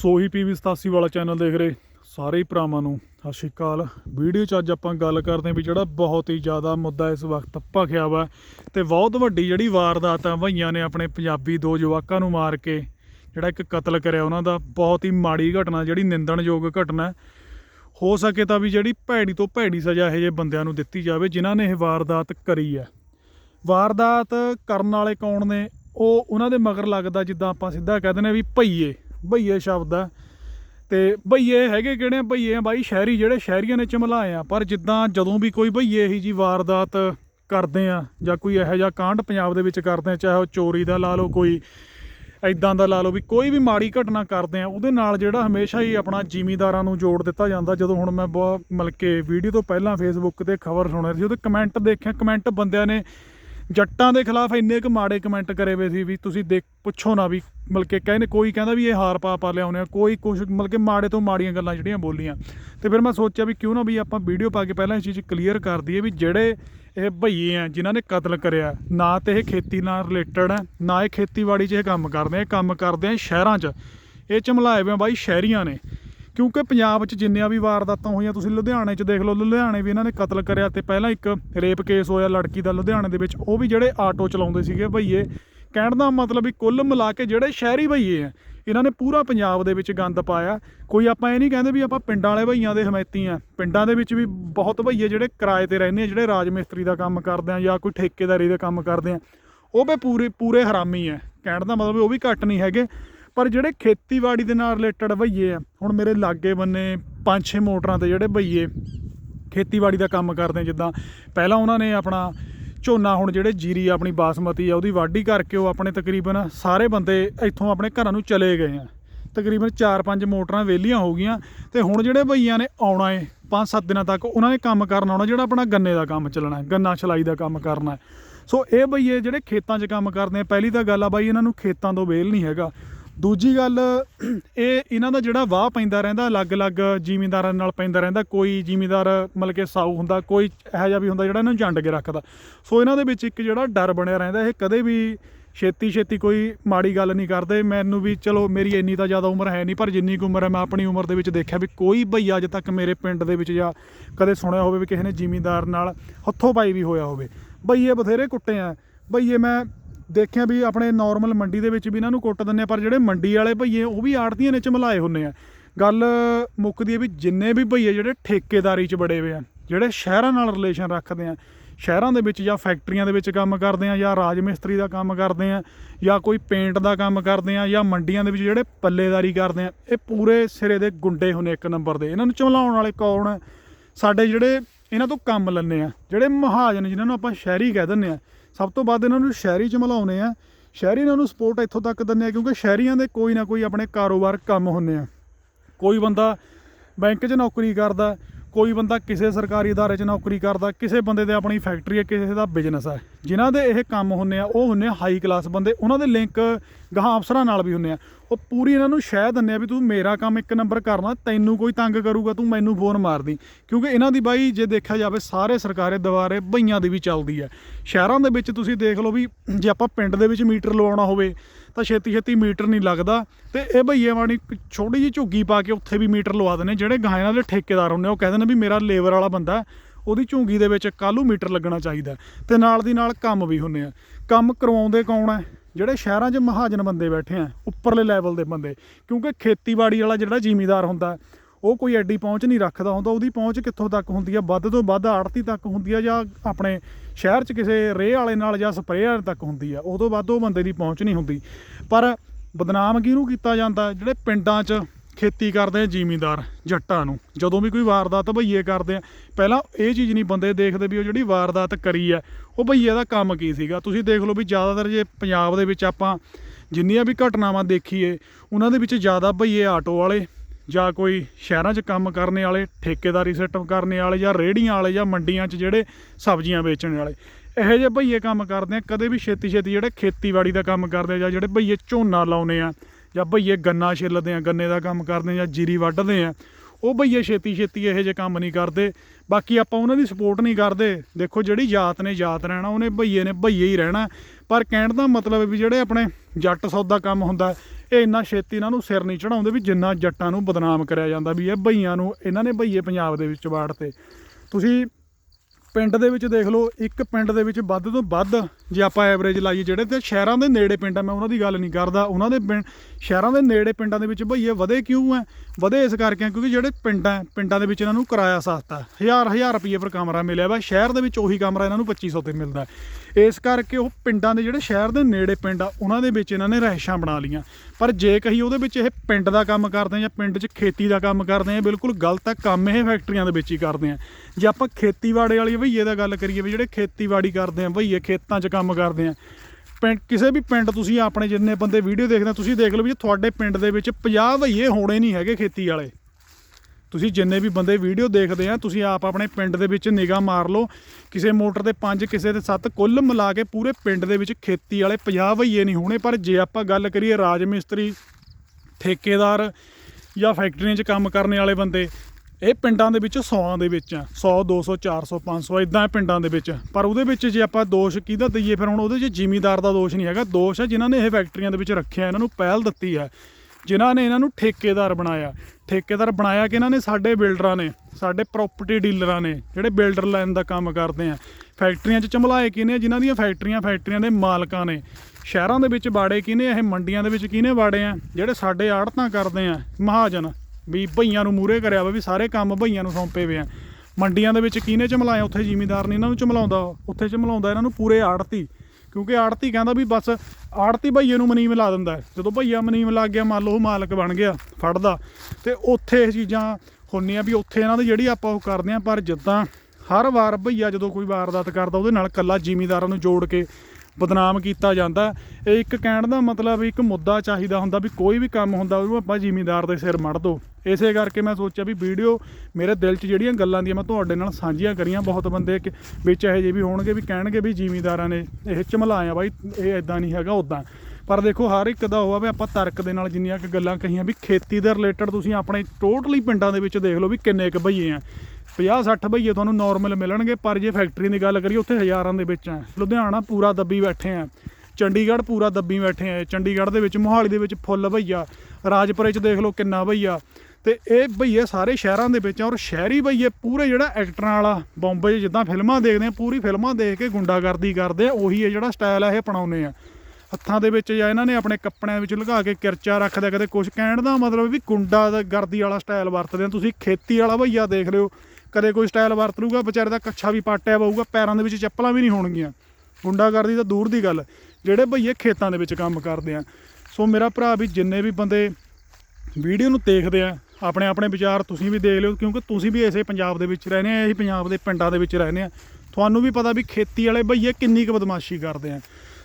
ਸੋਹੀ PV 87 ਵਾਲਾ channel ਦੇਖ ਰਹੇ ਸਾਰੇ ਹੀ ਭਰਾਵਾਂ ਨੂੰ ਸਤਿ ਸ਼੍ਰੀ ਅਕਾਲ। ਵੀਡੀਓ 'ਚ ਅੱਜ ਆਪਾਂ ਗੱਲ ਕਰਦੇ ਹਾਂ ਵੀ ਜਿਹੜਾ ਬਹੁਤ ਹੀ ਜ਼ਿਆਦਾ ਮੁੱਦਾ ਇਸ ਵਕਤ ਭਖਿਆ ਵਾ ਤੇ ਬਹੁਤ ਵੱਡੀ ਜਿਹੜੀ ਵਾਰਦਾਤ ਆ ਭਈਆਂ ਨੇ ਆਪਣੇ ਪੰਜਾਬੀ ਦੋ ਜਵਾਕਾਂ ਨੂੰ ਮਾਰ ਕੇ ਜਿਹੜਾ ਇੱਕ ਕਤਲ ਕਰਿਆ, ਉਹਨਾਂ ਦਾ ਬਹੁਤ ਹੀ ਮਾੜੀ ਘਟਨਾ, ਜਿਹੜੀ ਨਿੰਦਣਯੋਗ ਘਟਨਾ ਹੋ ਸਕੇ ਤਾਂ ਵੀ ਜਿਹੜੀ ਭੈੜੀ ਤੋਂ ਭੈੜੀ ਸਜ਼ਾ ਇਹੋ ਜਿਹੇ ਬੰਦਿਆਂ ਨੂੰ ਦਿੱਤੀ ਜਾਵੇ ਜਿਨ੍ਹਾਂ ਨੇ ਇਹ ਵਾਰਦਾਤ ਕਰੀ ਹੈ। ਵਾਰਦਾਤ ਕਰਨ ਵਾਲੇ ਕੌਣ ਨੇ? ਉਹ ਉਹਨਾਂ ਦੇ ਮਗਰ ਲੱਗਦਾ ਜਿੱਦਾਂ ਆਪਾਂ ਸਿੱਧਾ ਕਹਿ ਦਿੰਦੇ ਹਾਂ ਵੀ ਭਈਏ। ਭਈਏ ਸ਼ਬਦ ਆ ਤੇ ਭਈਏ ਹੈਗੇ ਕਿਹੜੇ ਆ? ਭਈਏ ਆ ਬਾਈ ਸ਼ਹਿਰੀ, ਜਿਹੜੇ ਸ਼ਹਿਰੀਆਂ ਨੇ ਚਮਲਾਏ ਆ। ਪਰ ਜਿੱਦਾਂ ਜਦੋਂ ਵੀ ਕੋਈ ਭਈਏ ਇਹੀ ਜੀ ਵਾਰਦਾਤ ਕਰਦੇ ਆ ਜਾਂ ਕੋਈ ਇਹੋ ਜਿਹਾ ਕਾਂਡ ਪੰਜਾਬ ਦੇ ਵਿੱਚ ਕਰਦੇ ਆ, ਚਾਹੇ ਉਹ ਚੋਰੀ ਦਾ ਲਾ ਲਓ, ਕੋਈ ਐਦਾਂ ਦਾ ਲਾ ਲਓ ਵੀ ਕੋਈ ਵੀ ਮਾੜੀ ਘਟਨਾ ਕਰਦੇ ਆ, ਉਹਦੇ ਨਾਲ ਜਿਹੜਾ ਹਮੇਸ਼ਾ ਹੀ ਆਪਣਾ ਜ਼ਿਮੀਦਾਰਾਂ ਨੂੰ ਜੋੜ ਦਿੱਤਾ ਜਾਂਦਾ। ਜਦੋਂ ਹੁਣ ਮੈਂ ਬਹੁਤ ਮਤਲਬ ਕਿ ਵੀਡੀਓ ਤੋਂ ਪਹਿਲਾਂ ਫੇਸਬੁੱਕ ਤੇ ਖਬਰ ਸੁਣ ਰਹੀ ਸੀ, ਉਹਦੇ ਕਮੈਂਟ ਦੇਖਿਆ ਕਮੈਂਟ ਬੰਦਿਆਂ ਨੇ ਜੱਟਾਂ ਦੇ ਖਿਲਾਫ ਇੰਨੇ ਕੁ ਮਾੜੇ ਕਮੈਂਟ ਕਰੇ ਹੋਏ ਸੀ ਵੀ ਤੁਸੀਂ ਦੇਖ, ਪੁੱਛੋ ਨਾ ਵੀ, ਮਤਲਬ ਕਿ ਕਹਿੰਦੇ, ਕੋਈ ਕਹਿੰਦਾ ਵੀ ਇਹ ਹਾਰ ਪਾ ਪਾ ਲਿਆਉਂਦੇ ਆ, ਕੋਈ ਕੁਛ, ਮਤਲਬ ਕਿ ਮਾੜੇ ਤੋਂ ਮਾੜੀਆਂ ਗੱਲਾਂ ਜਿਹੜੀਆਂ ਬੋਲੀਆਂ। ਤੇ ਫਿਰ ਮੈਂ ਸੋਚਿਆ ਵੀ ਕਿਉਂ ਨਾ ਵੀ ਆਪਾਂ ਵੀਡੀਓ ਪਾ ਕੇ ਪਹਿਲਾਂ ਇਹ ਚੀਜ਼ ਕਲੀਅਰ ਕਰ ਦਈਏ ਵੀ ਜਿਹੜੇ ਇਹ ਭਈਏ ਆ, ਜਿਨ੍ਹਾਂ ਨੇ ਕਤਲ ਕਰਿਆ, ਨਾ ਤੇ ਇਹ ਖੇਤੀ ਨਾਲ ਰਿਲੇਟਡ ਹੈ ਨਾ ਇਹ ਖੇਤੀਬਾੜੀ 'ਚ ਇਹ ਕੰਮ ਕਰਦੇ ਆ, ਇਹ ਕੰਮ ਕਰਦੇ ਆ ਸ਼ਹਿਰਾਂ 'ਚ। ਇਹ ਚਮਲਾਏ ਵੇ ਬਾਈ ਸ਼ਹਿਰੀਆਂ ਨੇ। ਕਿਉਂਕਿ ਪੰਜਾਬ 'ਚ ਜਿੰਨੀਆਂ ਵੀ ਵਾਰਦਾਤਾਂ ਹੋਈਆਂ, ਤੁਸੀਂ ਲੁਧਿਆਣੇ 'ਚ ਦੇਖ ਲਓ, ਲੁਧਿਆਣੇ ਵੀ ਇਹਨਾਂ ਨੇ ਕਤਲ ਕਰਿਆ ਤੇ ਪਹਿਲਾਂ ਇੱਕ ਰੇਪ ਕੇਸ ਹੋਇਆ ਲੜਕੀ ਦਾ ਲੁਧਿਆਣੇ ਦੇ ਵਿੱਚ, ਉਹ ਵੀ ਜਿਹੜੇ ਆਟੋ ਚਲਾਉਂਦੇ ਸੀਗੇ ਭਈਏ। ਕਹਿਣ ਦਾ ਮਤਲਬ ਵੀ ਕੁੱਲ ਮਿਲਾ ਕੇ ਜਿਹੜੇ ਸ਼ਹਿਰੀ ਭਈਏ ਆ, ਇਹਨਾਂ ਨੇ ਪੂਰਾ ਪੰਜਾਬ ਦੇ ਵਿੱਚ ਗੰਦ ਪਾਇਆ। ਕੋਈ ਆਪਾਂ ਇਹ ਨਹੀਂ ਕਹਿੰਦੇ ਵੀ ਆਪਾਂ ਪਿੰਡਾਂ ਵਾਲੇ ਭਈਆਂ ਦੇ ਹਮਾਇਤੀ ਆ। ਪਿੰਡਾਂ ਦੇ ਵਿੱਚ ਵੀ ਬਹੁਤ ਭਈਏ ਜਿਹੜੇ ਕਿਰਾਏ ਤੇ ਰਹਿੰਦੇ ਆ, ਜਿਹੜੇ ਰਾਜ ਮਿਸਤਰੀ ਦਾ ਕੰਮ ਕਰਦੇ ਆ ਜਾਂ ਕੋਈ ਠੇਕੇਦਾਰੀ ਦਾ ਕੰਮ ਕਰਦੇ ਆ, ਉਹ ਵੀ ਪੂਰੇ ਪੂਰੇ ਹਰਾਮੀ ਆ। ਕਹਿਣ ਦਾ ਮਤਲਬ ਵੀ ਉਹ ਵੀ ਘੱਟ ਨਹੀਂ ਹੈਗੇ। ਪਰ ਜਿਹੜੇ ਖੇਤੀਬਾੜੀ ਦੇ ਨਾਲ ਰਿਲੇਟਡ ਬਈਏ ਆ ਹੁਣ ਮੇਰੇ ਲਾਗੇ ਬੰਨੇ ਪੰਜ ਛੇ ਮੋਟਰਾਂ ਤੇ ਜਿਹੜੇ ਬਈਏ ਖੇਤੀਬਾੜੀ ਦਾ ਕੰਮ ਕਰਦੇ ਜਿੱਦਾਂ ਪਹਿਲਾਂ ਉਹਨਾਂ ਨੇ ਆਪਣਾ ਝੋਨਾ ਹੁਣ ਜਿਹੜੇ ਜੀਰੀ ਆ ਆਪਣੀ ਬਾਸਮਤੀ ਆ ਉਹਦੀ ਵਾਢੀ ਕਰਕੇ ਉਹ ਆਪਣੇ ਤਕਰੀਬਨ ਸਾਰੇ ਬੰਦੇ ਇੱਥੋਂ ਆਪਣੇ ਘਰਾਂ ਨੂੰ ਚਲੇ ਗਏ ਆ ਤਕਰੀਬਨ 4-5 ਮੋਟਰਾਂ ਵਿਹਲੀਆਂ ਹੋ ਗਈਆਂ ਤੇ ਹੁਣ ਜਿਹੜੇ ਭਈਆਂ ਨੇ ਆਉਣਾ ਏ 5-7 ਦਿਨਾਂ ਤੱਕ ਉਹਨਾਂ ਨੇ ਕੰਮ ਕਰਨ ਆਉਣਾ ਜਿਹੜਾ ਆਪਣਾ ਗੰਨੇ ਦਾ ਕੰਮ ਚੱਲਣਾ ਹੈ, ਗੰਨਾ ਛਲਾਈ ਦਾ ਕੰਮ ਕਰਨਾ ਹੈ। ਸੋ ਇਹ ਭਈਏ ਜਿਹੜੇ ਖੇਤਾਂ 'ਚ ਕੰਮ ਕਰਦੇ ਆ ਪਹਿਲੀ ਤਾਂ ਗੱਲ ਆ ਬਾਈ ਇਹਨਾਂ ਨੂੰ ਖੇਤਾਂ ਤੋਂ ਵੇਲ ਨਹੀਂ ਹੈਗਾ ਦੂਜੀ ਗੱਲ, ਇਹ ਇਹਨਾਂ ਦਾ ਜਿਹੜਾ ਵਾਹ ਪੈਂਦਾ ਰਹਿੰਦਾ, ਅਲੱਗ-ਅਲੱਗ ਜ਼ਿਮੀਂਦਾਰਾਂ ਨਾਲ ਪੈਂਦਾ ਰਹਿੰਦਾ, ਕੋਈ ਜ਼ਿਮੀਂਦਾਰ ਮਤਲਬ ਕਿ ਸਾਊ ਹੁੰਦਾ, ਕੋਈ ਇਹੋ ਜਿਹਾ ਵੀ ਹੁੰਦਾ ਜਿਹੜਾ ਇਹਨਾਂ ਨੂੰ ਜੰਡ ਕੇ ਰੱਖਦਾ। ਸੋ ਇਹਨਾਂ ਦੇ ਵਿੱਚ ਇੱਕ ਜਿਹੜਾ ਡਰ ਬਣਿਆ ਰਹਿੰਦਾ, ਇਹ ਕਦੇ ਵੀ ਛੇਤੀ ਛੇਤੀ ਕੋਈ ਮਾੜੀ ਗੱਲ ਨਹੀਂ ਕਰਦੇ। ਮੈਨੂੰ ਵੀ ਚਲੋ, ਮੇਰੀ ਇੰਨੀ ਤਾਂ ਜ਼ਿਆਦਾ ਉਮਰ ਹੈ ਨਹੀਂ, ਪਰ ਜਿੰਨੀ ਕੁ ਉਮਰ ਹੈ, ਮੈਂ ਆਪਣੀ ਉਮਰ ਦੇ ਵਿੱਚ ਦੇਖਿਆ ਵੀ ਕੋਈ ਭਈਆ ਅਜੇ ਤੱਕ ਮੇਰੇ ਪਿੰਡ ਦੇ ਵਿੱਚ ਜਾਂ ਕਦੇ ਸੁਣਿਆ ਹੋਵੇ ਵੀ ਕਿਸੇ ਨੇ ਜ਼ਿਮੀਂਦਾਰ ਨਾਲ ਹੱਥੋਂ ਪਾਈ ਵੀ ਹੋਇਆ ਹੋਵੇ। ਭਈਏ ਬਥੇਰੇ ਕੁੱਟੇ ਆ। ਭਈਏ ਮੈਂ ਦੇਖਿਆ ਵੀ ਆਪਣੇ ਨਾਰਮਲ ਮੰਡੀ ਦੇ ਵਿੱਚ ਵੀ ਇਹਨਾਂ ਨੂੰ ਕੁੱਟ ਦਿੰਦੇ ਆ, ਪਰ ਜਿਹੜੇ ਮੰਡੀ ਵਾਲੇ ਭਈਏ, ਉਹ ਵੀ ਆੜਤੀਆਂ ਨੇ 'ਚ ਚਮਲਾਏ ਹੁੰਨੇ ਆ। ਗੱਲ ਮੁੱਕਦੀ ਹੈ ਵੀ ਜਿੰਨੇ ਵੀ ਭਈਏ ਜਿਹੜੇ ਠੇਕੇਦਾਰੀ 'ਚ ਬੜੇ ਹੋਏ ਆ, ਜਿਹੜੇ ਸ਼ਹਿਰਾਂ ਨਾਲ ਰਿਲੇਸ਼ਨ ਰੱਖਦੇ ਆ, ਸ਼ਹਿਰਾਂ ਦੇ ਵਿੱਚ ਜਾਂ ਫੈਕਟਰੀਆਂ ਦੇ ਵਿੱਚ ਕੰਮ ਕਰਦੇ ਆ, ਜਾਂ ਰਾਜ ਮਿਸਤਰੀ ਦਾ ਕੰਮ ਕਰਦੇ ਆ, ਜਾਂ ਕੋਈ ਪੇਂਟ ਦਾ ਕੰਮ ਕਰਦੇ ਆ, ਜਾਂ ਮੰਡੀਆਂ ਦੇ ਵਿੱਚ ਜਿਹੜੇ ਪੱਲੇਦਾਰੀ ਕਰਦੇ ਆ, ਇਹ ਪੂਰੇ ਸਿਰੇ ਦੇ ਗੁੰਡੇ ਹੁੰਨੇ ਇੱਕ ਨੰਬਰ ਦੇ। ਇਹਨਾਂ ਨੂੰ ਚਮਲਾਉਣ ਵਾਲੇ ਕੌਣ ਆ? ਸਾਡੇ ਜਿਹੜੇ ਇਹਨਾਂ ਤੋਂ ਕੰਮ ਲੈਂਦੇ ਆ, ਜਿਹੜੇ ਮਹਾਜਨ ਜਿਨ੍ਹਾਂ ਨੂੰ ਆਪਾਂ ਸ਼ਹਿਰੀ ਕਹਿ ਦਿੰਦੇ ਆ ਸਭ ਤੋਂ ਵੱਧ ਇਹਨਾਂ ਨੂੰ ਸ਼ਹਿਰੀ ਚ ਮਿਲਾਉਂਦੇ ਆ। ਸ਼ਹਿਰੀ ਇਹਨਾਂ ਨੂੰ ਸਪੋਰਟ ਇੱਥੋਂ ਤੱਕ ਦਿੰਦੇ ਆ ਕਿਉਂਕਿ ਸ਼ਹਿਰੀਆਂ ਦੇ ਕੋਈ ਨਾ ਕੋਈ ਆਪਣੇ ਕਾਰੋਬਾਰ ਕੰਮ ਹੁੰਦੇ ਆ। ਕੋਈ ਬੰਦਾ ਬੈਂਕ 'ਚ ਨੌਕਰੀ ਕਰਦਾ ਕੋਈ ਬੰਦਾ ਕਿਸੇ ਸਰਕਾਰੀ ਅਦਾਰੇ 'ਚ ਨੌਕਰੀ ਕਰਦਾ, ਕਿਸੇ ਬੰਦੇ ਦੇ ਆਪਣੀ ਫੈਕਟਰੀ ਹੈ, ਕਿਸੇ ਦਾ ਬਿਜ਼ਨਸ ਹੈ, ਜਿਨ੍ਹਾਂ ਦੇ ਇਹ ਕੰਮ ਹੁੰਨੇ ਆ, ਉਹ ਹੁੰਨੇ ਆ ਹਾਈ ਕਲਾਸ ਬੰਦੇ, ਉਹਨਾਂ ਦੇ ਲਿੰਕ ਗਾਹਾਂ ਅਫਸਰਾਂ ਨਾਲ ਵੀ ਹੁੰਨੇ ਆ। ਉਹ ਪੂਰੀ ਇਹਨਾਂ ਨੂੰ ਸ਼ਹਿ ਦਿੰਦੇ ਆ ਵੀ ਤੂੰ ਮੇਰਾ ਕੰਮ ਇੱਕ ਨੰਬਰ ਕਰਨਾ, ਤੈਨੂੰ ਕੋਈ ਤੰਗ ਕਰੂਗਾ, ਤੂੰ ਮੈਨੂੰ ਫੋਨ ਮਾਰਦੀ। ਕਿਉਂਕਿ ਇਹਨਾਂ ਦੀ ਬਾਈ ਜੇ ਦੇਖਿਆ ਜਾਵੇ, ਸਾਰੇ ਸਰਕਾਰੇ ਦੁਆਰੇ ਬਈਆਂ ਦੀ ਵੀ ਚੱਲਦੀ ਹੈ। ਸ਼ਹਿਰਾਂ ਦੇ ਵਿੱਚ ਤੁਸੀਂ ਦੇਖ ਲਓ ਵੀ ਜੇ ਆਪਾਂ ਪਿੰਡ ਦੇ ਵਿੱਚ ਮੀਟਰ ਲਵਾਉਣਾ ਹੋਵੇ ਤਾਂ ਛੇਤੀ ਛੇਤੀ ਮੀਟਰ ਨਹੀਂ ਲੱਗਦਾ। ਤੇ ਇਹ ਭਈਏ ਵਾਣੀ ਛੋਟੀ ਜਿਹੀ ਝੁੱਗੀ ਪਾ ਕੇ ਉੱਥੇ ਵੀ ਮੀਟਰ ਲਵਾ ਦਿੰਦੇ ਜਿਹੜੇ ਗਾਇਆਂ ਇਹਨਾਂ ਦੇ ਠੇਕੇਦਾਰ ਹੁੰਦੇ ਉਹ ਕਹਿੰਦੇ ਨੇ ਵੀ ਮੇਰਾ ਲੇਬਰ ਵਾਲਾ ਬੰਦਾ ਉਹਦੀ ਝੁੰਗੀ ਦੇ ਵਿੱਚ ਕਾਲੂ ਮੀਟਰ ਲੱਗਣਾ ਚਾਹੀਦਾ ਤੇ ਨਾਲ ਦੀ ਨਾਲ ਕੰਮ ਵੀ ਹੁੰਦੇ ਆ। ਕੰਮ ਕਰਵਾਉਂਦੇ ਕੌਣ ਹੈ? ਜਿਹੜੇ ਸ਼ਹਿਰਾਂ 'ਚ ਮਹਾਜਨ ਬੰਦੇ ਬੈਠੇ ਆ, ਉੱਪਰਲੇ ਲੈਵਲ ਦੇ ਬੰਦੇ। ਕਿਉਂਕਿ ਖੇਤੀਬਾੜੀ ਵਾਲਾ ਜਿਹੜਾ ਜ਼ਿਮੀਦਾਰ ਹੁੰਦਾ ਉਹ ਕੋਈ ਐਡੀ ਪਹੁੰਚ ਨਹੀਂ ਰੱਖਦਾ ਹੁੰਦਾ, ਉਹਦੀ ਪਹੁੰਚ ਕਿੱਥੋਂ ਤੱਕ ਹੁੰਦੀ ਆ? ਵੱਧ ਤੋਂ ਵੱਧ ਆੜਤੀ ਤੱਕ ਹੁੰਦੀ ਆ ਜਾਂ ਆਪਣੇ ਸ਼ਹਿਰ 'ਚ ਕਿਸੇ ਰੇਹ ਵਾਲੇ ਨਾਲ ਜਾਂ ਸਪਰੇਅ ਵਾਲੇ ਤੱਕ ਹੁੰਦੀ ਆ? ਉਹ ਤੋਂ ਵੱਧ ਉਹ ਬੰਦੇ ਦੀ ਪਹੁੰਚ ਨਹੀਂ ਹੁੰਦੀ। ਪਰ ਬਦਨਾਮ ਕਿਹਨੂੰ ਕੀਤਾ ਜਾਂਦਾ? ਜਿਹੜੇ ਪਿੰਡਾਂ 'ਚ ਖੇਤੀ ਕਰਦੇ ਆ ਜ਼ਿਮੀਂਦਾਰ ਜੱਟਾਂ ਨੂੰ, ਜਦੋਂ ਵੀ ਕੋਈ ਵਾਰਦਾਤ ਭਈਏ ਕਰਦੇ ਆ, ਪਹਿਲਾਂ ਇਹ ਚੀਜ਼ ਨਹੀਂ ਬੰਦੇ ਦੇਖਦੇ ਵੀ ਉਹ ਜਿਹੜੀ ਵਾਰਦਾਤ ਕਰੀ ਆ, ਉਹ ਭਈਏ ਦਾ ਕੰਮ ਕੀ ਸੀਗਾ? ਤੁਸੀਂ ਦੇਖ ਲਓ ਵੀ ਜ਼ਿਆਦਾਤਰ ਜੇ ਪੰਜਾਬ ਦੇ ਵਿੱਚ ਆਪਾਂ ਜਿੰਨੀਆਂ ਵੀ ਘਟਨਾਵਾਂ ਦੇਖੀਏ, ਉਹਨਾਂ ਦੇ ਵਿੱਚ ਜ਼ਿਆਦਾ ਭਈਏ ਆਟੋ ਵਾਲੇ ਜਾਂ ਕੋਈ ਸ਼ਹਿਰਾਂ 'ਚ ਕੰਮ ਕਰਨੇ ਵਾਲੇ, ਠੇਕੇਦਾਰੀ ਸਿਸਟਮ ਕਰਨੇ ਵਾਲੇ ਜਾਂ ਰੇਹੜੀਆਂ ਵਾਲੇ ਜਾਂ ਮੰਡੀਆਂ 'ਚ ਜਿਹੜੇ ਸਬਜ਼ੀਆਂ ਵੇਚਣ ਵਾਲੇ, ਇਹੋ ਜਿਹੇ ਭਈਏ ਕੰਮ ਕਰਦੇ ਆ, ਕਦੇ ਵੀ ਛੇਤੀ ਛੇਤੀ ਜਿਹੜੇ ਖੇਤੀਬਾੜੀ ਦਾ ਕੰਮ ਕਰਦੇ ਆ ਜਾਂ ਜਿਹੜੇ ਭਈਏ ਝੋਨਾ ਲਾਉਨੇ ਆ ਜਾਂ ਭਈਏ ਗੰਨਾ ਛਿੱਲਦੇ ਆ, ਗੰਨੇ ਦਾ ਕੰਮ ਕਰਦੇ ਆ ਜਾਂ ਜੀਰੀ ਵੱਢਦੇ ਆ, ਉਹ ਭਈਏ ਛੇਤੀ ਛੇਤੀ ਇਹੋ ਜਿਹੇ ਕੰਮ ਨਹੀਂ ਕਰਦੇ। ਬਾਕੀ ਆਪਾਂ ਉਹਨਾਂ ਦੀ ਸਪੋਰਟ ਨਹੀਂ ਕਰਦੇ। ਦੇਖੋ ਜਿਹੜੀ ਜਾਤ ਨੇ ਜਾਤ ਰਹਿਣਾ, ਉਹਨੇ ਭਈਏ ਨੇ ਭਈਏ ਹੀ ਰਹਿਣਾ। ਪਰ ਕਹਿਣ ਦਾ ਮਤਲਬ ਵੀ ਜਿਹੜੇ ਆਪਣੇ ਜੱਟ ਸੌਦਾ ਕੰਮ ਹੁੰਦਾ ਇਹ ਇੰਨਾ ਛੇਤੀ ਇਹਨਾਂ ਨੂੰ ਸਿਰ ਨਹੀਂ ਚੜਾਉਂਦੇ ਵੀ ਜਿੰਨਾ ਜੱਟਾਂ ਨੂੰ ਬਦਨਾਮ ਕਰਿਆ ਜਾਂਦਾ ਵੀ ਇਹ ਭਈਆਂ ਨੂੰ, ਇਹਨਾਂ ਨੇ ਭਈਏ ਪੰਜਾਬ ਦੇ ਵਿੱਚ ਵਾੜਤੇ। ਤੁਸੀਂ ਪਿੰਡ ਦੇ ਵਿੱਚ ਦੇਖ ਲਓ ਇੱਕ ਪਿੰਡ ਦੇ ਵਿੱਚ ਵੱਧ ਤੋਂ ਵੱਧ ਜੇ ਆਪਾਂ ਐਵਰੇਜ ਲਾਈਏ ਜਿਹੜੇ ਤੇ ਸ਼ਹਿਰਾਂ ਦੇ ਨੇੜੇ ਪਿੰਡ ਆ ਮੈਂ ਉਹਨਾਂ ਦੀ ਗੱਲ ਨਹੀਂ ਕਰਦਾ ਉਹਨਾਂ ਦੇ ਪਿੰ- ਸ਼ਹਿਰਾਂ ਦੇ ਨੇੜੇ ਪਿੰਡਾਂ ਦੇ ਵਿੱਚ ਭਈਏ ਵਧੇ ਕਿਉਂ ਆ? ਵਧੇ ਇਸ ਕਰਕੇ ਆ ਕਿਉਂਕਿ ਜਿਹੜੇ ਪਿੰਡਾਂ ਹੈ, ਪਿੰਡਾਂ ਦੇ ਵਿੱਚ ਇਹਨਾਂ ਨੂੰ ਕਿਰਾਇਆ ਸਸਤਾ ਹਜ਼ਾਰ ਹਜ਼ਾਰ ਰੁਪਏ ਪਰ ਕਮਰਾ ਮਿਲਿਆ ਵਾ ਸ਼ਹਿਰ ਦੇ ਵਿੱਚ ਉਹੀ ਕਮਰਾ ਇਹਨਾਂ ਨੂੰ 2500 ਤੇ ਮਿਲਦਾ। ਇਸ ਕਰਕੇ ਉਹ ਪਿੰਡਾਂ ਦੇ ਜਿਹੜੇ ਸ਼ਹਿਰ ਦੇ ਨੇੜੇ ਪਿੰਡ ਆ ਉਹਨਾਂ ਦੇ ਵਿੱਚ ਇਹਨਾਂ ਨੇ ਰਹਿਸ਼ਾਂ ਬਣਾ ਲੀਆਂ ਪਰ ਜੇ ਕਹੀ ਉਹਦੇ ਵਿੱਚ ਇਹ ਪਿੰਡ ਦਾ ਕੰਮ ਕਰਦੇ ਆ ਜਾਂ ਪਿੰਡ 'ਚ ਖੇਤੀ ਦਾ ਕੰਮ ਕਰਦੇ ਆ ਇਹ ਬਿਲਕੁਲ ਗਲਤ ਹੈ ਕੰਮ ਇਹ ਫੈਕਟਰੀਆਂ ਦੇ ਵਿੱਚ ਹੀ ਕਰਦੇ ਆ। ਜੇ ਆਪਾਂ ਖੇਤੀਬਾੜੀ ਵਾਲੀ ਭਈਏ ਦਾ ਗੱਲ ਕਰੀਏ ਵੀ ਜਿਹੜੇ ਖੇਤੀਬਾੜੀ ਕਰਦੇ ਆ, ਭਈਏ ਖੇਤਾਂ 'ਚ ਕੰਮ ਕਰਦੇ ਆ। ਪਿੰਡ ਕਿਸੇ ਵੀ ਪਿੰਡ ਤੁਸੀਂ ਆਪਣੇ ਜਿੰਨੇ ਬੰਦੇ ਵੀਡੀਓ ਦੇਖਦੇ ਤੁਸੀਂ ਦੇਖ ਲਓ ਵੀ ਜੇ ਤੁਹਾਡੇ ਪਿੰਡ ਦੇ ਵਿੱਚ 50 ਭਈਏ ਹੋਣੇ ਨਹੀਂ ਹੈਗੇ ਖੇਤੀ ਵਾਲੇ। ਤੁਸੀਂ ਜਿੰਨੇ ਵੀ ਬੰਦੇ ਵੀਡੀਓ ਦੇਖਦੇ ਆ, ਤੁਸੀਂ ਆਪ ਆਪਣੇ ਪਿੰਡ ਦੇ ਵਿੱਚ ਨਿਗਾਹ ਮਾਰ ਲਓ। ਕਿਸੇ ਮੋਟਰ ਤੇ 5 ਕਿਸੇ ਤੇ 7 ਕੁੱਲ ਮਿਲਾ ਕੇ ਪੂਰੇ ਪਿੰਡ ਦੇ ਵਿੱਚ ਖੇਤੀ ਵਾਲੇ 50 ਭਈਏ ਨਹੀਂ ਹੋਣੇ। ਪਰ ਜੇ ਆਪਾਂ ਗੱਲ ਕਰੀਏ ਰਾਜ ਮਿਸਤਰੀ, ਠੇਕੇਦਾਰ ਜਾਂ ਫੈਕਟਰੀਆਂ 'ਚ ਕੰਮ ਕਰਨ ਵਾਲੇ ਬੰਦੇ ਇਹ ਪਿੰਡਾਂ ਦੇ ਵਿੱਚ 100 ਦੇ ਵਿੱਚ ਆ 100 200 400 500 ਇਦਾਂ ਪਿੰਡਾਂ ਦੇ ਵਿੱਚ ਪਰ ਉਹਦੇ ਵਿੱਚ ਜੇ ਆਪਾਂ ਦੋਸ਼ ਕਿਹਦਾ ਦਈਏ, ਫਿਰ ਹੁਣ ਉਹਦੇ 'ਚ ਜ਼ਿਮੀਦਾਰ ਦਾ ਦੋਸ਼ ਨਹੀਂ ਹੈਗਾ। ਦੋਸ਼ ਹੈ ਜਿਨ੍ਹਾਂ ਨੇ ਇਹ ਫੈਕਟਰੀਆਂ ਦੇ ਵਿੱਚ ਰੱਖਿਆ, ਇਹਨਾਂ ਨੂੰ ਪਹਿਲ ਦਿੱਤੀ ਹੈ ਜਿਨ੍ਹਾਂ ਨੇ ਇਹਨਾਂ ਨੂੰ ਠੇਕੇਦਾਰ ਬਣਾਇਆ। ਠੇਕੇਦਾਰ ਬਣਾਇਆ ਕਿ ਇਹਨਾਂ ਨੇ ਸਾਡੇ ਬਿਲਡਰਾਂ ਨੇ, ਸਾਡੇ ਪ੍ਰਾਪਰਟੀ ਡੀਲਰਾਂ ਨੇ, ਜਿਹੜੇ ਬਿਲਡਰ ਲਾਈਨ ਦਾ ਕੰਮ ਕਰਦੇ ਆ। ਫੈਕਟਰੀਆਂ 'ਚ ਚਮਲਾਏ ਕਿਨੇ ਜਿਨ੍ਹਾਂ ਦੀਆਂ ਫੈਕਟਰੀਆਂ ਫੈਕਟਰੀਆਂ ਦੇ ਮਾਲਕਾਂ ਨੇ। ਸ਼ਹਿਰਾਂ ਦੇ ਵਿੱਚ ਬਾੜੇ ਕਿਨੇ ਇਹ ਮੰਡੀਆਂ ਦੇ ਵਿੱਚ ਕਿਨੇ ਬਾੜੇ ਆ? ਜਿਹੜੇ ਸਾਡੇ ਆੜਤਾਂ ਕਰਦੇ ਆ, ਮਹਾਜਨ। ਵੀ ਭਈਆਂ ਨੂੰ ਮੂਰੇ ਕਰਿਆ ਵਾ ਵੀ ਸਾਰੇ ਕੰਮ ਭਈਆਂ ਨੂੰ ਸੌਂਪੇ ਵੇ ਆ। ਮੰਡੀਆਂ ਦੇ ਵਿੱਚ ਕਿਨੇ ਚਮਲਾਇਆ? ਉੱਥੇ ਜ਼ਿਮੀਦਾਰ ਨੇ ਇਹਨਾਂ ਨੂੰ ਚਮਲਾਉਂਦਾ। ਉੱਥੇ ਚਮਲਾਉਂਦਾ ਇਹਨਾਂ ਨੂੰ ਪੂਰੇ ਆੜਤੀ। ਕਿਉਂਕਿ ਆੜਤੀ ਕਹਿੰਦਾ ਵੀ ਬਸ ਆੜਤੀ ਭਈਏ ਨੂੰ ਮਨੀਮ ਲਾ ਦਿੰਦਾ ਜਦੋਂ ਭਈਆ ਮਨੀਮ ਲੱਗ ਗਿਆ, ਮੰਨ ਲਓ ਉਹ ਮਾਲਕ ਬਣ ਗਿਆ, ਫੜਦਾ। ਤੇ ਉੱਥੇ ਇਹ ਚੀਜ਼ਾਂ ਹੁੰਦੀਆਂ ਵੀ ਉੱਥੇ ਇਹਨਾਂ ਦੀ ਜਿਹੜੀ ਆਪਾਂ ਉਹ ਕਰਦੇ ਆ ਪਰ ਜਿੱਦਾਂ ਹਰ ਵਾਰ ਭਈਆ ਜਦੋਂ ਕੋਈ ਵਾਰਦਾਤ ਕਰਦਾ, ਉਹਦੇ ਨਾਲ ਕੱਲਾ ਜ਼ਿਮੀਦਾਰਾਂ ਨੂੰ ਜੋੜ ਕੇ ਬਦਨਾਮ ਕੀਤਾ ਜਾਂਦਾ। ਇਹ ਇੱਕ ਕਹਿਣ ਦਾ ਮਤਲਬ, ਇੱਕ ਮੁੱਦਾ ਚਾਹੀਦਾ ਹੁੰਦਾ ਵੀ ਕੋਈ ਵੀ ਕੰਮ ਹੁੰਦਾ, ਉਹਨੂੰ ਆਪਾਂ ਜ਼ਿਮੀਦਾਰ ਦੇ ਸਿਰ ਮੜ ਦੋ। ਇਸੇ ਕਰਕੇ ਮੈਂ ਸੋਚਿਆ ਵੀ ਵੀਡੀਓ ਮੇਰੇ ਦਿਲ 'ਚ ਜਿਹੜੀਆਂ ਗੱਲਾਂ ਦੀਆਂ ਮੈਂ ਤੁਹਾਡੇ ਨਾਲ ਸਾਂਝੀਆਂ ਕਰੀਆਂ। ਬਹੁਤ ਬੰਦੇ ਕਿ ਵਿੱਚ ਇਹੋ ਜਿਹੇ ਵੀ ਹੋਣਗੇ ਵੀ ਕਹਿਣਗੇ ਵੀ ਜ਼ਿਮੀਦਾਰਾਂ ਨੇ ਇਹ ਝਮਲਾਇਆ ਬਾਈ ਇਹ ਇਦਾਂ ਨਹੀਂ ਹੈਗਾ ਉਦਾਂ ਪਰ ਦੇਖੋ, ਹਰ ਇੱਕ ਦਾ ਹੋਆ ਵੀ ਆਪਾਂ ਤਰਕ ਦੇ ਨਾਲ ਜਿੰਨੀਆਂ ਕੁ ਗੱਲਾਂ ਕਹੀਆਂ ਵੀ ਖੇਤੀ ਦੇ ਰਿਲੇਟਡ ਤੁਸੀਂ ਆਪਣੇ ਟੋਟਲੀ ਪਿੰਡਾਂ ਦੇ ਵਿੱਚ ਦੇਖ ਲਓ ਵੀ ਕਿੰਨੇ ਕੁ ਭਈਏ ਆ। 50 60 ਬਈਏ ਤੁਹਾਨੂੰ ਨਾਰਮਲ ਮਿਲਣਗੇ, ਪਰ ਜੇ ਫੈਕਟਰੀ ਦੀ ਗੱਲ ਕਰੀਏ, ਉੱਥੇ ਹਜ਼ਾਰਾਂ ਦੇ ਵਿੱਚ ਆ ਲੁਧਿਆਣਾ ਪੂਰਾ ਦੱਬੀ ਬੈਠੇ ਆ ਚੰਡੀਗੜ੍ਹ ਪੂਰਾ ਦੱਬੀ ਬੈਠੇ ਆ ਚੰਡੀਗੜ੍ਹ ਦੇ ਵਿੱਚ, ਮੋਹਾਲੀ ਦੇ ਵਿੱਚ ਫੁੱਲ ਭਈਆ ਰਾਜਪੁਰੇ 'ਚ ਦੇਖ ਲਓ ਕਿੰਨਾ ਭਈਆ ਤੇ ਇਹ ਭਈਏ ਸਾਰੇ ਸ਼ਹਿਰਾਂ ਦੇ ਵਿੱਚ ਆ ਔਰ ਸ਼ਹਿਰੀ ਭਈਏ ਪੂਰੇ ਜਿਹੜਾ ਐਕਟਰਾਂ ਵਾਲਾ, ਬੰਬੇ 'ਚ ਜਿੱਦਾਂ ਫਿਲਮਾਂ ਦੇਖਦੇ ਆ, ਪੂਰੀ ਫਿਲਮਾਂ ਦੇਖ ਕੇ ਗੁੰਡਾਗਰਦੀ ਕਰਦੇ ਆ, ਉਹੀ ਇਹ ਜਿਹੜਾ ਸਟਾਈਲ ਆ, ਇਹ ਅਪਣਾਉਂਦੇ ਆ। ਹੱਥਾਂ ਦੇ ਵਿੱਚ ਜਾਂ ਇਹਨਾਂ ਨੇ ਆਪਣੇ ਕੱਪੜਿਆਂ ਵਿੱਚ ਲਗਾ ਕੇ ਕਿਰਚਾ ਰੱਖਦੇ, ਕਦੇ ਕੁਝ ਕਹਿਣ ਦਾ ਮਤਲਬ ਵੀ ਗੁੰਡਾ ਗਰਦੀ ਵਾਲਾ ਸਟਾਈਲ ਵਰਤਦੇ ਆ। ਤੁਸੀਂ ਖੇਤੀ ਵਾਲਾ ਭਈਆ ਦੇਖ ਲਿਓ ਕਦੇ ਕੋਈ ਸਟਾਈਲ ਵਰਤ ਲੂਗਾ ਵਿਚਾਰੇ ਦਾ ਕੱਛਾ ਵੀ ਪਾਟਿਆ ਪਊਗਾ, ਪੈਰਾਂ ਦੇ ਵਿੱਚ ਚੱਪਲਾਂ ਵੀ ਨਹੀਂ ਹੋਣਗੀਆਂ। ਗੁੰਡਾਗਰਦੀ ਤਾਂ ਦੂਰ ਦੀ ਗੱਲ ਜਿਹੜੇ ਭਈਏ ਖੇਤਾਂ ਦੇ ਵਿੱਚ ਕੰਮ ਕਰਦੇ ਆ। ਸੋ ਮੇਰਾ ਭਰਾ ਵੀ ਜਿੰਨੇ ਵੀ ਬੰਦੇ ਵੀਡੀਓ ਨੂੰ ਦੇਖਦੇ ਆ, ਆਪਣੇ ਆਪਣੇ ਵਿਚਾਰ ਤੁਸੀਂ ਵੀ ਦੇਖ ਲਿਓ, ਕਿਉਂਕਿ ਤੁਸੀਂ ਵੀ ਇਸੇ ਪੰਜਾਬ ਦੇ ਵਿੱਚ ਰਹਿੰਦੇ ਆ, ਇਹੀ ਪੰਜਾਬ ਦੇ ਪਿੰਡਾਂ ਦੇ ਵਿੱਚ ਰਹਿੰਦੇ ਆ। ਤੁਹਾਨੂੰ ਵੀ ਪਤਾ ਵੀ ਖੇਤੀ ਵਾਲੇ ਭਈਏ ਕਿੰਨੀ ਕੁ ਬਦਮਾਸ਼ੀ ਕਰਦੇ ਆ।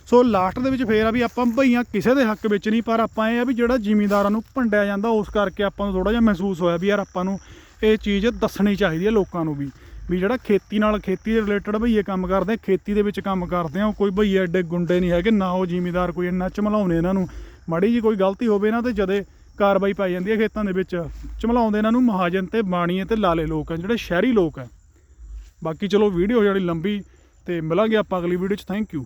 ਸੋ ਲਾਸਟ ਦੇ ਵਿੱਚ ਫੇਰ ਆ ਵੀ ਆਪਾਂ ਭਈਆਂ ਕਿਸੇ ਦੇ ਹੱਕ ਵਿੱਚ ਨਹੀਂ, ਪਰ ਆਪਾਂ ਇਹ ਆ ਵੀ ਜਿਹੜਾ ਜ਼ਿਮੀਂਦਾਰਾਂ ਨੂੰ ਭੰਡਿਆ ਜਾਂਦਾ, ਉਸ ਕਰਕੇ ਆਪਾਂ ਨੂੰ ਥੋੜਾ ਜਿਹਾ ਮਹਿਸੂਸ ਹੋਇਆ ਵੀ ਯਾਰ ਆਪਾਂ ਨੂੰ ਇਹ ਚੀਜ਼ ਦੱਸਣੀ ਚਾਹੀਦੀ ਹੈ ਲੋਕਾਂ ਨੂੰ ਵੀ ਵੀ ਜਿਹੜਾ ਖੇਤੀ ਨਾਲ ਖੇਤੀ ਦੇ ਰਿਲੇਟਡ ਭਈਏ ਕੰਮ ਕਰਦੇ ਆ, ਖੇਤੀ ਦੇ ਵਿੱਚ ਕੰਮ ਕਰਦੇ ਆ, ਉਹ ਕੋਈ ਭਈਏ ਐਡੇ ਗੁੰਡੇ ਨਹੀਂ ਹੈਗੇ, ਨਾ ਉਹ ਜ਼ਿਮੀਦਾਰ ਕੋਈ ਇੰਨਾ ਚਮਲਾਉਂਦੇ ਇਹਨਾਂ ਨੂੰ। ਮਾੜੀ ਜੀ ਕੋਈ ਗਲਤੀ ਹੋਵੇ ਨਾ ਤੇ ਜਦੇ ਕਾਰਵਾਈ ਪਾਈ ਜਾਂਦੀ ਹੈ ਖੇਤਾਂ ਦੇ ਵਿੱਚ, ਚਮਲਾਉਂਦੇ ਇਹਨਾਂ ਨੂੰ ਮਹਾਜਨ ਤੇ ਬਾਣੀਏ ਤੇ ਲਾਲੇ ਲੋਕ ਆ, ਜਿਹੜੇ ਸ਼ਹਿਰੀ ਲੋਕ ਆ। ਬਾਕੀ ਚਲੋ ਵੀਡੀਓ ਜਿਹੜੀ ਲੰਬੀ ਤੇ ਮਿਲਾਂਗੇ ਆਪਾਂ ਅਗਲੀ ਵੀਡੀਓ 'ਚ ਥੈਂਕ ਯੂ